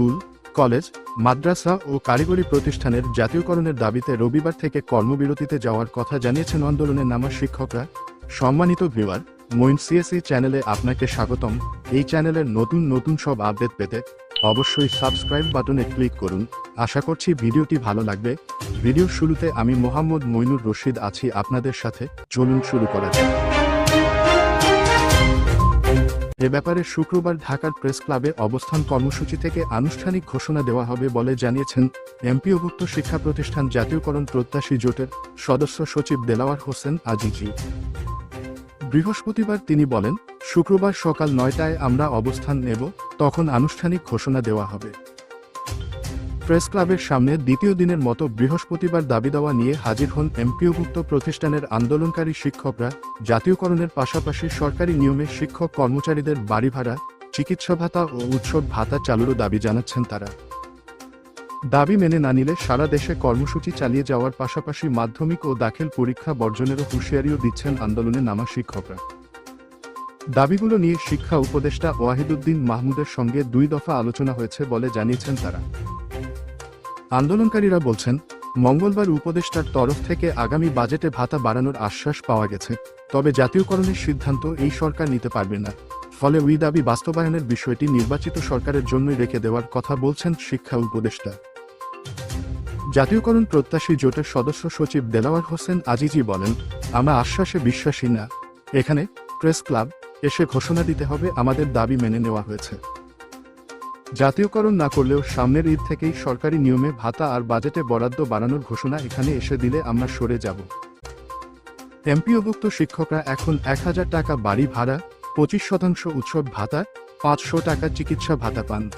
School, college, মাদ্রাসা ও কারিগরি প্রতিষ্ঠানের জাতীয়করণের দাবিতে রবিবার থেকে কর্মবিরতিতে যাওয়ার কথা জানিয়েছেন আন্দোলনে নামা শিক্ষকরা। সম্মানিত ভিউয়ার মইন সিএসি চ্যানেলে আপনাকে স্বাগতম। এই চ্যানেলের নতুন নতুন সব আপডেট পেতে অবশ্যই সাবস্ক্রাইব বাটনে ক্লিক করুন। আশা করছি ভিডিওটি ভালো লাগবে। ভিডিওর শুরুতে আমি মোহাম্মদ মইনুর রশিদ আছি আপনাদের সাথে। চলুন শুরু করা যাক। এ ব্যাপারে শুক্রবার ঢাকার প্রেস ক্লাবে অবস্থান কর্মসূচি থেকে আনুষ্ঠানিক ঘোষণা দেওয়া হবে বলে জানিয়েছেন এমপিওভুক্ত শিক্ষা প্রতিষ্ঠান জাতীয়করণ প্রত্যাশী জোটের সদস্য সচিব দেলাওয়ার হোসেন আজিজি। বৃহস্পতিবার তিনি বলেন, শুক্রবার সকাল নয়টায় আমরা অবস্থান নেব, তখন আনুষ্ঠানিক ঘোষণা দেওয়া হবে। প্রেস ক্লাবের সামনে দ্বিতীয় দিনের মতো বৃহস্পতিবার দাবি দেওয়া নিয়ে হাজির হন এমপিওভুক্ত প্রতিষ্ঠানের আন্দোলনকারী শিক্ষকরা, জাতীয়করণের পাশাপাশি সরকারি নিয়মে শিক্ষক কর্মচারীদের বাড়ি ভাড়া, চিকিৎসা ভাতা ও উৎসব ভাতা চালুরও দাবি জানাচ্ছেন তারা। দাবি মেনে না নিলে সারা দেশে কর্মসূচি চালিয়ে যাওয়ার পাশাপাশি মাধ্যমিক ও দাখিল পরীক্ষা বর্জনেরও হুঁশিয়ারিও দিচ্ছেন আন্দোলনে নামা শিক্ষকরা। দাবিগুলো নিয়ে শিক্ষা উপদেষ্টা ওয়াহিদুদ্দিন মাহমুদের সঙ্গে দুই দফা আলোচনা হয়েছে বলে জানিয়েছেন তারা। আন্দোলনকারীরা বলছেন, মঙ্গলবার উপদেষ্টার তরফ থেকে আগামী বাজেটে ভাতা বাড়ানোর আশ্বাস পাওয়া গেছে, তবে জাতীয়করণের সিদ্ধান্ত এই সরকার নিতে পারবে না। ফলে ওই দাবি বাস্তবায়নের বিষয়টি নির্বাচিত সরকারের জন্যই রেখে দেওয়ার কথা বলছেন শিক্ষা উপদেষ্টা। জাতীয়করণ প্রত্যাশী জোটের সদস্য সচিব দেলাওয়ার হোসেন আজিজি বলেন, আমরা আশ্বাসে বিশ্বাসী না। এখানে প্রেস ক্লাব এসে ঘোষণা দিতে হবে, আমাদের দাবি মেনে নেওয়া হয়েছে। জাতীয়করণ না করলেও সামনের ঈদ থেকেই সরকারি নিয়মে ভাতা আর বাজেটে বরাদ্দ বাড়ানোর ঘোষণা এখানে এসে দিলে আমরা সরে যাব। এমপিওভুক্ত শিক্ষকরা এখন এক হাজার টাকা বাড়ি ভাড়া, পঁচিশ শতাংশ উৎসব ভাতা, পাঁচশো টাকা চিকিৎসা ভাতা পান।